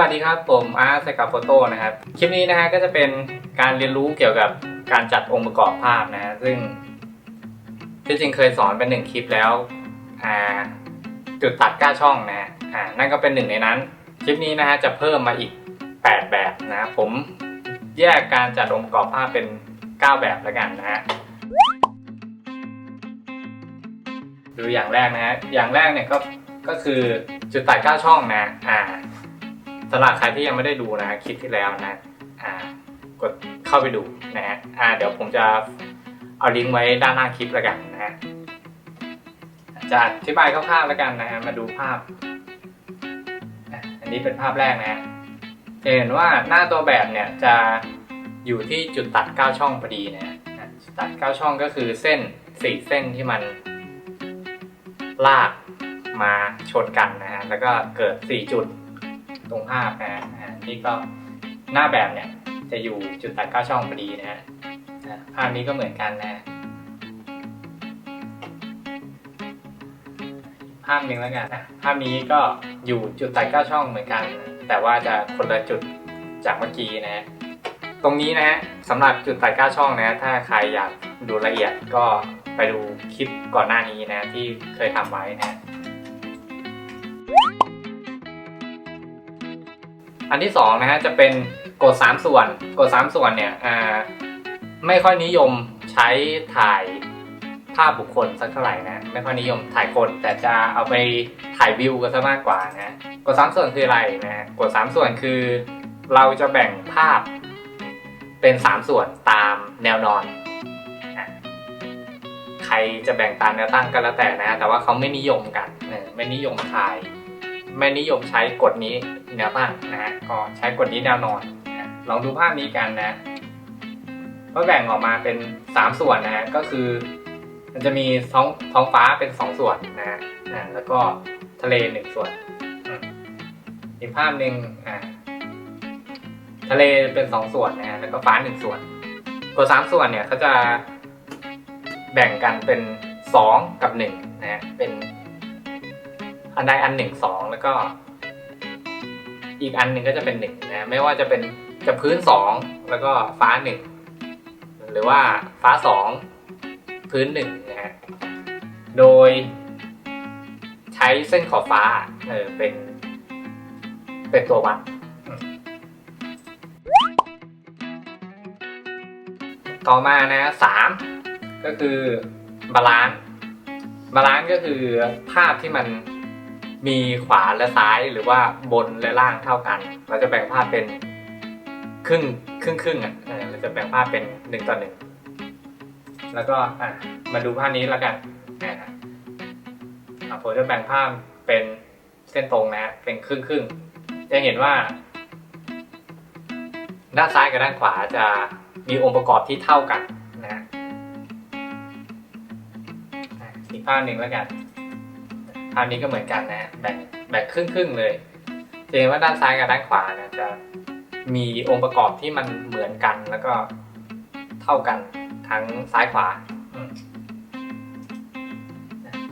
วัสดีครับผมอาร์ตสกับโฟโต้นะครับ คลิปนี้นะฮะก็จะเป็นการเรียนรู้เกี่ยวกับการจัดองค์ประกอบภาพนะ ซึ่งที่จริงเคยสอนเป็นหนึ่งคลิปแล้วอ่าจุดตัดก้าช่องนะฮะอ่านั่นก็เป็นหนึ่งในนั้น คลิปนี้นะฮะจะเพิ่มมาอีก 8 แบบนะผมแยกการจัดองค์ประกอบภาพเป็น 9 แบบแล้วกันนะฮะดูอย่างแรกนะฮะอย่างแรกเนี่ยก็ก็คือจุดตัดก้าช่องนะอ่า สำหรับใครที่ยังไม่ได้ดูนะคลิปที่แล้วนะอ่ากดเข้าไปดูนะฮะอ่าเดี๋ยวผมจะเอาลิงก์ไว้ด้านล่างคลิปแล้วกันนะฮะจะอธิบายคร่าวๆแล้วกันนะฮะมาดูภาพ อันนี้เป็นภาพแรกนะฮะจะเห็นว่าหน้าตัวแบบเนี่ยจะอยู่ที่จุดตัด 9 ช่องพอดีนะฮะอะจุดตัด 9 ช่องก็คือเส้น 4 เส้นที่มันลากมาชนกันนะฮะแล้วก็เกิด 4 จุด ตรงภาพนะฮะนี่ก็หน้าแบบเนี่ยจะอยู่จุดตัดเก้าช่องพอดีนะฮะภาพนี้ก็เหมือนกันนะภาพหนึ่งแล้วกันนะภาพนี้ก็อยู่จุดตัดเก้าช่องเหมือนกัน แต่ว่าจะคนละจุดจากเมื่อกี้นะตรงนี้นะฮะสำหรับจุดตัดเก้าช่องนะถ้าใครอยากดูละเอียดก็ไปดูคลิปก่อนหน้านี้นะที่เคยทำไว้นะ อันที่สองนะฮะจะเป็นกด3ส่วนกด3ส่วนเนี่ยอ่าไม่ค่อยนิยมใช้ถ่ายภาพบุคคลสักเท่าไหร่นะไม่ค่อยนิยมถ่ายคนแต่จะเอาไปถ่ายวิวกันซะมากกว่านะกด3ส่วนคืออะไรนะกด3ส่วนคือ เราจะแบ่งภาพเป็น 3 ส่วนตามแนวนอนใครจะแบ่งตามแนวตั้งก็แล้วแต่นะ แต่ว่าเขาไม่นิยมกันไม่นิยมถ่าย ไม่นิยมใช้กฎนี้แนวตั้งนะฮะก็ใช้กฎนี้แนวนอนนะลองดูภาพนี้กันนะก็แบ่งออกมาเป็น 3 ส่วนนะฮะก็คือ มันจะมีท้องท้องฟ้าเป็น 2 ส่วนนะฮะแล้วก็ทะเลหนึ่งส่วนอีกภาพหนึ่งอ่าทะเลเป็น2ส่วนนะฮะแล้วก็ฟ้าหนึ่งส่วนกฎสามส่วนเนี่ยเขาจะแบ่งกันเป็น 2 กับ1นะฮะเป็น อันใดอันหนึ่งสองแล้วก็ อีกอันหนึ่งก็จะเป็นหนึ่งนะไม่ว่าจะเป็นจะพื้นสองแล้วก็ฟ้าหนึ่งหรือว่าฟ้าสองพื้นหนึ่งนะฮะโดย ใช้เส้นขอบฟ้าเออเป็น เป็นตัววัดต่อมานะสามก็คือบาลานซ์บาลานซ์ก็คือภาพที่มัน มีขวาและซ้ายหรือว่าบนและล่างเท่ากัน เราจะแบ่งภาพเป็นครึ่งครึ่งครึ่งอะเราจะแบ่งภาพเป็นหนึ่งต่อหนึ่งแล้วก็อะมาดูภาพนี้แล้วกันอะผมจะแบ่งภาพเป็นเส้นตรงนะเป็นครึ่งครึ่งจะเห็นว่า ด้านซ้ายกับด้านขวาจะมีองค์ประกอบที่เท่ากันนะฮะอะอีกภาพหนึ่งแล้วกัน ภาพนี้ก็เหมือนกันนะแบ่งแบ่งครึ่งครึ่งๆเลยจะเห็นว่าด้านซ้ายกับด้านขวานะจะมีองค์ประกอบที่มันเหมือนกันแล้วก็เท่ากันทั้งซ้ายขวาอืม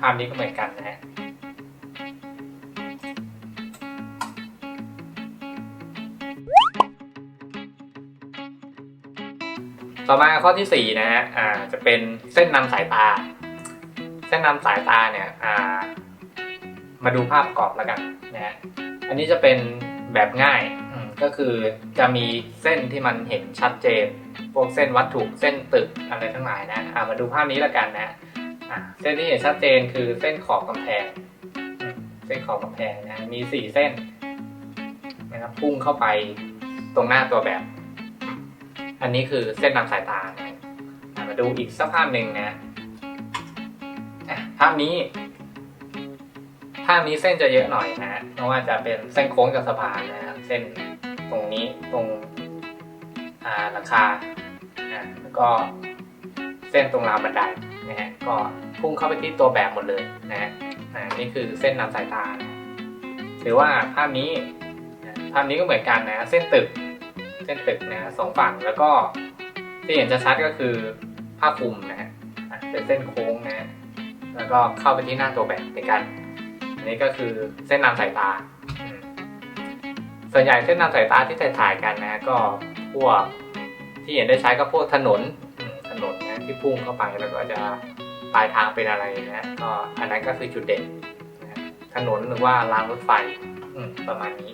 ภาพนี้ก็เหมือนกันนะฮะต่อมาข้อที่สี่นะฮะ อ่า จะเป็นเส้นนำสายตา เส้นนำสายตาเนี่ย อ่า มาดูภาพประกอบแล้วกันนะฮะอันนี้จะเป็นแบบง่ายก็คือจะมีเส้นที่มันเห็นชัดเจน พวกเส้นวัตถุเส้นตึกอะไรทั้งหลายนะามาดูภาพนี้แล้วกันนะอ่าเส้นที่เห็นชัดเจนคือเส้นขอบกำแพง เส้นขอบกำแพงนะมีสี่เส้นนะครับพุ่งเข้าไปตรงหน้าตัวแบบ อันนี้คือเส้นนำสายตานะมาดูอีกสักภาพหนึ่งนะะภาพนี้ ภาพนี้เส้นจะเยอะหน่อยนะฮะเพราะว่าจะเป็นเส้นโค้งจากสะพานนะครับ เส้นตรงนี้ตรงอ่าหลังคาอ่าแล้วก็เส้นตรงราวบันไดนะฮะก็พุ่งเข้าไปที่ตัวแบบหมดเลยนะฮะนี่คือเส้นนำสายตานะหรือว่าภาพนี้ภาพนี้ก็เหมือนกันนะเส้นตึก เส้นตึกนะสองฝั่งแล้วก็ที่เห็นจะชัดก็คือผ้าคลุมนะฮะเป็นเส้นโค้งนะแล้วก็เข้าไปที่หน้าตัวแบบเหมือนกัน นนี้ก็คือเส้นนำสายตาอืมส่วนใหญ่เส้นนำสายตาที่ถ่ายถ่ายๆกันนะก็พวกที่เห็นได้ใช้ก็พวกถนนอืมถนนนะที่พุ่งเข้าไปแล้วก็จะปลายทางเป็นอะไรนะก็อันนั้นก็คือจุดเด่นนะถนนหรือว่ารางรถไฟอืมประมาณนี้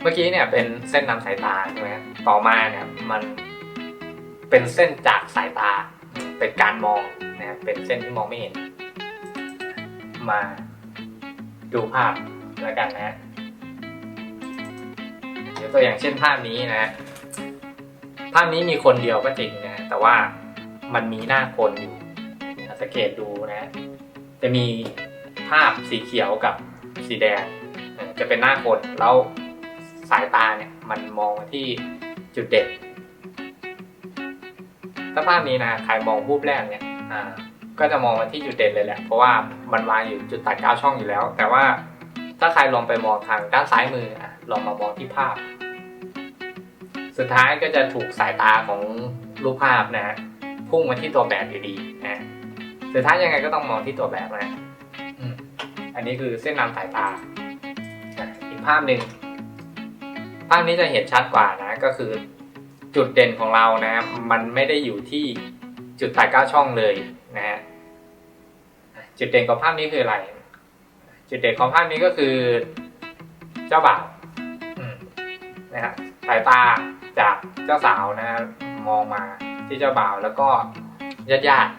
เมื่อกี้เนี่ยเป็นเส้นนำสายตาใช่ไหมต่อมาเนี่ยมันเป็นเส้นจากสายตา เป็นการมองนะครับเป็นเส้นที่มองไม่เห็น มาดูภาพแล้วกันนะเดี๋ยวตัวอย่างเช่นภาพนี้นะ ภาพนี้มีคนเดียวก็จริงนะ แต่ว่ามันมีหน้าคนอยู่สังเกตดูนะ จะมีภาพสีเขียวกับสีแดง จะเป็นหน้าคนแล้วสายตาเนี่ยมันมองที่จุดเด่น ถ้าภาพนี้นะใครมองรูปแรกเนี่ยอ่าก็จะมองมาที่จุดเด่นเลยแหละ เพราะว่ามันวางอยู่จุดตัดเก้าช่องอยู่แล้ว แต่ว่าถ้าใครลองไปมองทางด้านซ้ายมืออะลองมามองที่ภาพ สุดท้ายก็จะถูกสายตาของรูปภาพนะ พุ่งมาที่ตัวแบบอยู่ดีนะสุดท้ายยังไงก็ต้องมองที่ตัวแบบนะอันนี้คือเส้นนำสายตา อีกภาพหนึ่งภาพนี้จะเห็นชัดกว่านะ ก็คือ จุดเด่นของเรานะมันไม่ได้อยู่ที่จุดตัดเก้าช่องเลยนะฮะจุดเด่นของภาพนี้คืออะไร จุดเด่นของภาพนี้ก็คือเจ้าบ่าวนะฮะสายตาจากเจ้าสาวนะฮะมองมาที่เจ้าบ่าวแล้วก็ญาติญาติ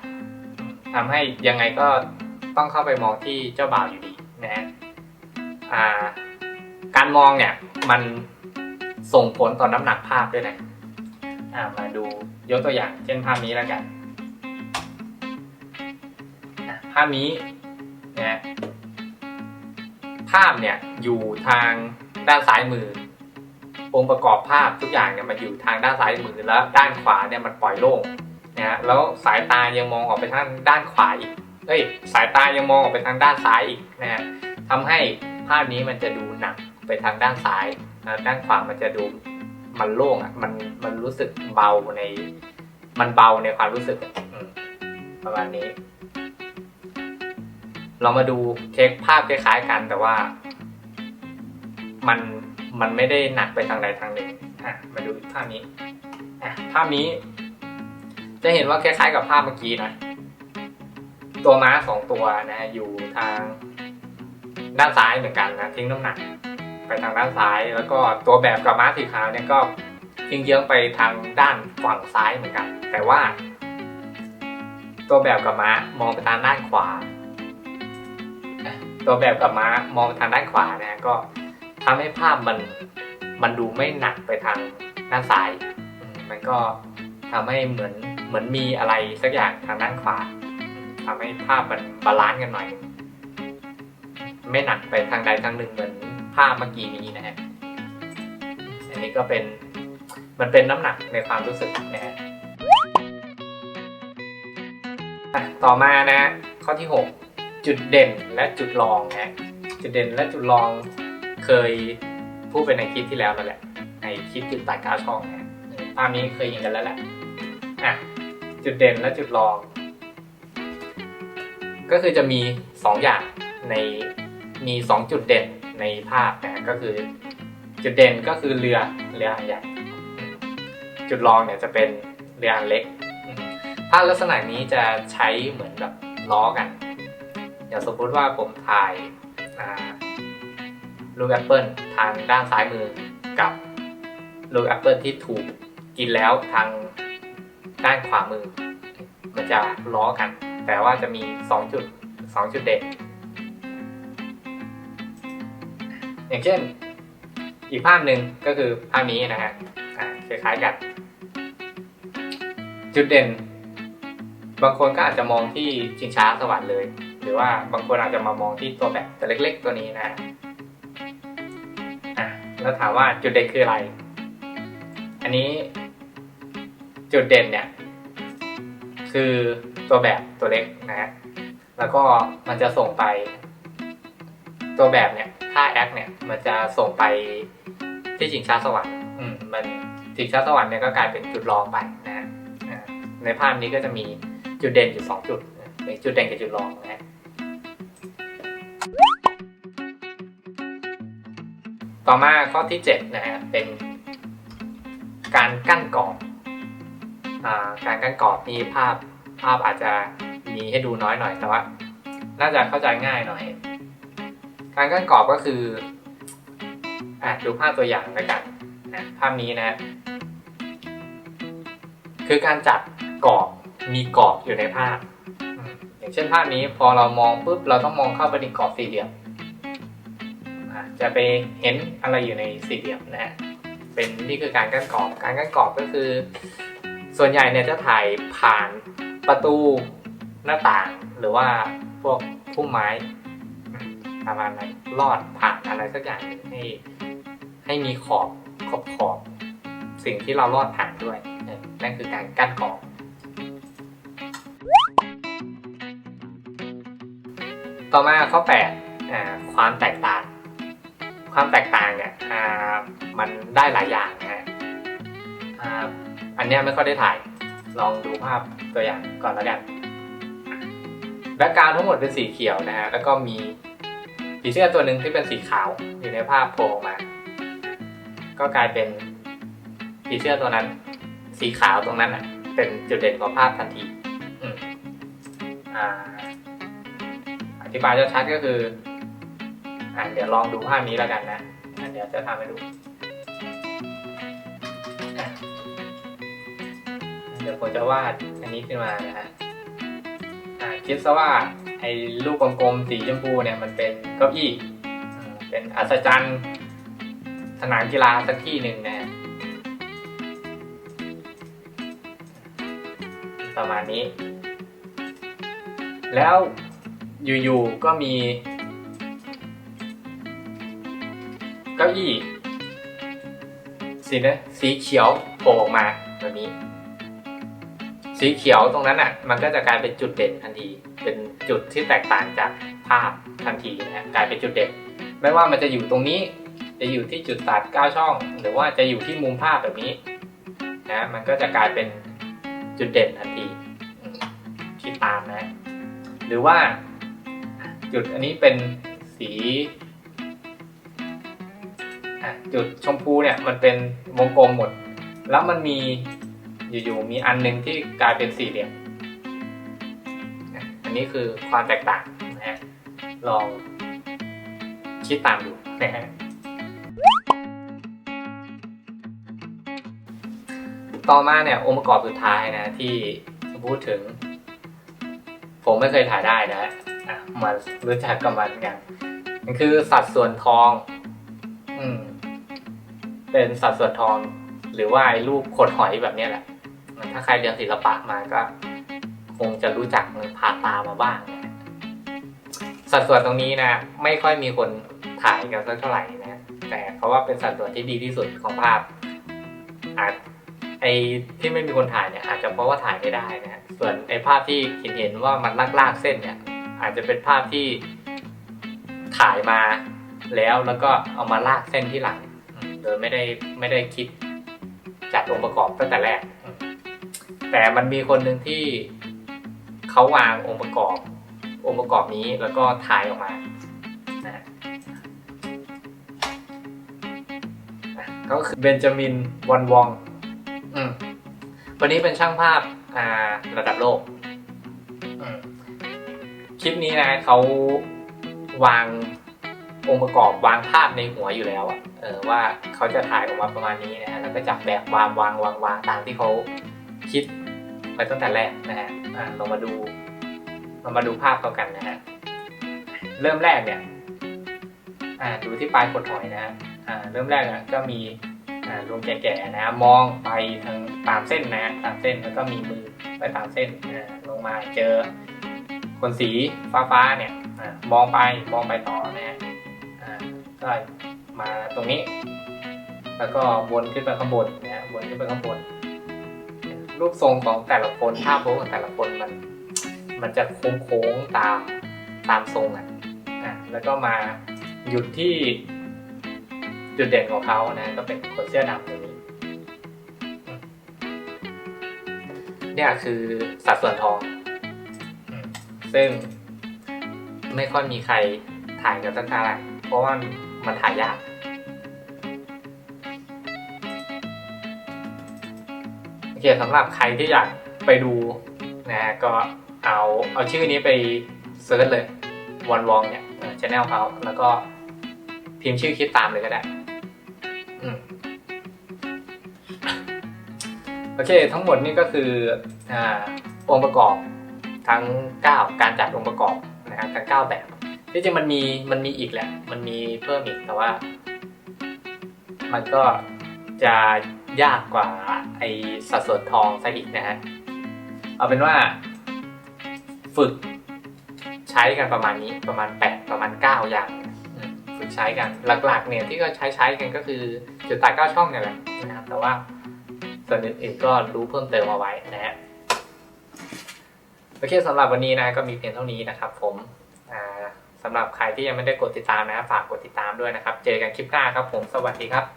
ทำให้ยังไงก็ต้องเข้าไปมองที่เจ้าบ่าวอยู่ดีนะฮะการมองเนี่ยมันส่งผลต่อน้ำหนักภาพด้วยนะ อ่ามาดูยกตัวอย่าง เช่นภาพนี้แล้วกัน ภาพนี้นะภาพเนี่ยอยู่ทางด้านซ้ายมือ องค์ประกอบภาพทุกอย่างเนี่ยมันอยู่ทางด้านซ้ายมือแล้วด้านขวาเนี่ยมันปล่อยโล่งนะฮะแล้วสายตายังมองออกไปทางด้านขวาอีกเอ้ยสายตายังมองออกไปทางด้านซ้ายอีกนะฮะทำให้ภาพนี้มันจะดูหนักไปทางด้านซ้ายนะด้านขวามันจะดู มันโล่งอะ มันมันรู้สึกเบาใน มันเบาในความรู้สึกประมาณนี้ เรามาดูเค้กภาพคล้ายๆกันแต่ว่า มันมันไม่ได้หนักไปทางใดทางหนึ่งอะมาดูภาพนี้อะภาพนี้ จะเห็นว่าคล้ายๆกับภาพเมื่อกี้นะตัวม้าสองตัวนะอยู่ทางด้านซ้ายเหมือนกันนะทิ้งน้ำหนัก ไปทางด้านซ้าย แล้วก็ตัวแบบกับม้าสีขาวเนี่ยก็ยิงเยื้องไปทางด้านฝั่งซ้ายเหมือนกัน แต่ว่า ตัวแบบกับม้ามองไปทางด้านขวา ตัวแบบกับม้ามองไปทางด้านขวานะก็ทำให้ภาพมันมันดูไม่หนักไปทางด้านซ้าย มันก็ทำให้เหมือนเหมือนมีอะไรสักอย่างทางด้านขวาทำให้ภาพมันบาลานซ์กันหน่อย ไม่หนักไปทางใดทางหนึ่งเหมือน ภาพเมื่อกี้นี้นะฮะอันนี้ก็เป็นมันเป็นน้ำหนักในความรู้สึกนะฮะต่อมานะฮะข้อที่ 6 จุดเด่นและจุดรองนะจุดเด่นและจุดรองเคยพูดไปในคลิปที่แล้วนั่นแหละ ในคลิปจุดตัดก้าช่องนะภาพนี้เคยเห็นกันแล้วแหละอะจุดเด่นและจุดรอง ก็คือจะมีสองอย่างในมีสองจุดเด่น ในภาพนะก็คือจุดเด่นก็คือเรือเรืออันใหญ่ จุดรองเนี่ยจะเป็นเรืออันเล็ก ภาพลักษณะนี้จะใช้เหมือนกับล้อกันอย่างสมมติว่าผมถ่ายลูกแอปเปิลทางด้านซ้ายมือกับลูกแอปเปิลที่ถูกกินแล้วทางด้านขวามือ มันจะล้อกัน แต่ว่าจะมีสองจุดสองจุดเด่น อย่างเช่น อีกภาพหนึ่งก็คือภาพนี้นะฮะคล้ายๆกัน จุดเด่น บางคนก็อาจจะมองที่ชิงช้าสวรรค์เลย หรือว่าบางคนอาจจะมามองที่ตัวแบบตัวเล็ก ๆ ตัวนี้นะฮะแล้วถามว่าจุดเด่นคืออะไร อันนี้จุดเด่นเนี่ยคือตัวแบบตัวเล็กนะฮะแล้วก็มันจะส่งไป ตัวแบบเนี่ย ถ้าแอคเนี่ย มันจะส่งไปที่ชิงช้าสวรรค์อืมมันชิงช้าสวรรค์เนี่ยก็กลายเป็นจุดรองไปนะฮะในภาพนี้ก็จะมีจุดเด่นอยู่สองจุดเป็นจุดเด่นกับจุดรองนะฮะต่อมาข้อที่เจ็ดนะฮะเป็นการกั้นกรอบอการกั้นกรอบนี่ภาพภาพอาจจะมีให้ดูน้อยหน่อยแต่ว่า น่าจะเข้าใจง่ายหน่อย การกั้นกรอบก็คืออะดูภาพตัวอย่างแล้วกันนะภาพนี้นะคือการจัดกรอบมีกรอบอยู่ในภาพ อย่างเช่นภาพนี้พอเรามองปุ๊บเราต้องมองเข้าไปในกรอบสี่เหลี่ยมจะไปเห็นอะไรอยู่ในสี่เหลี่ยมนะฮะเป็นนี่คือการกั้นกรอบการกั้นกรอบก็คือ ส่วนใหญ่เนี่ยจะถ่ายผ่านประตูหน้าต่างหรือว่าพวกพุ่มไม้ อืมประมาณนั้นลอดผ่านอะไรสักอย่างให้ให้มีขอบขอบขอบสิ่งที่เราลอดผ่านด้วยนั่นคือการกั้นกรอบต่อมาข้อ8อความแตกต่าง ความแตกต่างเนี่ยมันได้หลายอย่างนะฮะอันนี้ไม่ค่อยได้ถ่ายลองดูภาพตัวอย่างก่อนแล้วกันแบ็กกราวทั้งหมดเป็นสีเขียวนะฮะแล้วก็มี ผีเสื้อตัวหนึ่งที่เป็นสีขาวอยู่ในภาพโผล่ออกมา ก็กลายเป็นผีเสื้อตัวนั้น สีขาวตรงนั้นอะ เป็นจุดเด่นของภาพทันทีออธิบายชัดๆก็คืออ่าเดี๋ยวลองดูภาพนี้แล้วกันนะอะเดี๋ยวจะทำให้ดูเดี๋ยวผมจะวาดอันนี้ขึ้นมานะฮะ คิดซะว่าไอ้ลูกกลมๆสีชมพูเนี่ยมันเป็นเก้าอี้เป็นอัศจรรย์สนามกีฬาสักที่หนึ่งนะประมาณนี้ แล้วอยู่ๆก็มี เก้าอี้สีนะสีเขียวโผล่ออกมาแบบนี้ สีเขียวตรงนั้นอะมันก็จะกลายเป็นจุดเด่นทันที เป็นจุดที่แตกต่างจากภาพทันทีนะกลายเป็นจุดเด่น ไม่ว่ามันจะอยู่ตรงนี้ จะอยู่ที่จุดตัดเก้าช่อง หรือว่าจะอยู่ที่มุมภาพแบบนี้นะมันก็จะกลายเป็นจุดเด่นทันทีอืมคิดตามนะ หรือว่าจุดอันนี้เป็นสีจุดชมพูเนี่ยมันเป็นวงกลมหมด แล้วมันมี อยู่ๆมีอันหนึงที่กลายเป็นสี่เหลี่ยม อันนี้คือความแตกต่างนะฮะลองคิดตามดูนะฮะต่อมาเนี่ยองค์ประกอบสุดท้ายนะที่พูดถึง ผมไม่เคยถ่ายได้นะอะมารู้จักกับมันกันมันคือสัดส่วนทอง อืม เป็นสัดส่วนทอง หรือว่าไอ้รูปขดหอยแบบนี้แหละ ถ้าใครเรียนศิลปะมาก็ คงจะรู้จักมันผ่านตามาบ้างนะสัดส่วนตรงนี้นะ ไม่ค่อยมีคนถ่ายกันสักเท่าไหร่นะ แต่เขาว่าเป็นสัดส่วนที่ดีที่สุดของภาพอาจไอ้ที่ไม่มีคนถ่ายเนี่ยอาจจะเพราะว่าถ่ายไม่ได้นะส่วนไอ้ภาพที่เห็นเห็นว่ามันลากลากๆเส้นเนี่ย อาจจะเป็นภาพที่ถ่ายมาแล้วแล้วก็เอามาลากเส้นที่หลังโดยไม่ได้ไม่ได้คิดจัดองค์ประกอบตั้งแต่แรก แต่มันมีคนหนึ่งที่เขาวางองค์ประกอบ องค์ประกอบนี้แล้วก็ถ่ายออกมานะก็คือเบนจามินวันวองอืมวันนี้เป็นช่างภาพอ่าระดับโลกอืมคลิปนี้นะเขาวางองค์ประกอบวางภาพในหัวอยู่แล้วอะเออว่าเขาจะถ่ายออกมาประมาณนี้นะฮะแล้วก็จับแบบวางวางวางวางตามที่เขาคิด ไว้ตั้งแต่แรกนะฮะอ่าเรามาดูเรามาดูภาพเขากันนะฮะเริ่มแรกเนี่ยอ่าดูที่ปลายขดหอยนะฮะอ่าเริ่มแรกอะก็มีอ่าลุงแก่ๆนะมองไปทางตามเส้นนะตามเส้นแล้วก็มีมือไปตามเส้นอ่าลงมาเจอคนสีฟ้าๆเนี่ยอามองไปมองไปต่อนะฮะอ่าก็มาตรงนี้ แล้วก็วนขึ้นไปข้างบนนะฮะวนขึ้นไปข้างบน รูปทรงของแต่ละคนภาโพสของแต่ละคนมัน มันจะโค้งๆตามตามทรงอะอะแล้วก็มาหยุดที่จุดเด่นของเขานะก็เป็นคนเสื้อดำตัวนี้เนี่ยคือสัดส่วนทอง ซึ่งไม่ค่อยมีใครถ่ายกันสักเท่าไหร่เพราะว่ามันถ่ายยาก เคสำหรับใครที่อยากไปดูนะก็เอาเอาชื่อนี้ไปเซิร์ชเลยวันวองเนี่ยชแนลเขาแล้วก็พิมพ์ชื่อคลิปตามเลยก็ได้โอเค ทั้งหมดนี่ก็คืออองค์ประกอบทั้ง 9 การจัดองค์ประกอบนะครับทั้ง 9 แบบที่จริงมันมีมันมีอีกแหละ มันมีเพิ่มอีกแต่ว่า มันก็จะ ยากกว่าไอสัดส่วนทองซะอีกนะฮะ เอาเป็นว่า ฝึกใช้กันประมาณนี้ประมาณ 8 ประมาณ 9 อย่าง ฝึกใช้กันหลักๆเนี่ยที่ก็ใช้ใช้กันก็คือจุดตัดเก้าช่องเนี่ยแหละนะครับแต่ว่าส่วนอื่นๆก็รู้เพิ่มเติมเอาไว้นะฮะโอเคสำหรับวันนี้นะก็มีเพียงเท่านี้นะครับ ผมสำหรับใครที่ยังไม่ได้กดติดตามนะฝากกดติดตามด้วยนะครับ เจอกันคลิปหน้าครับผมสวัสดีครับ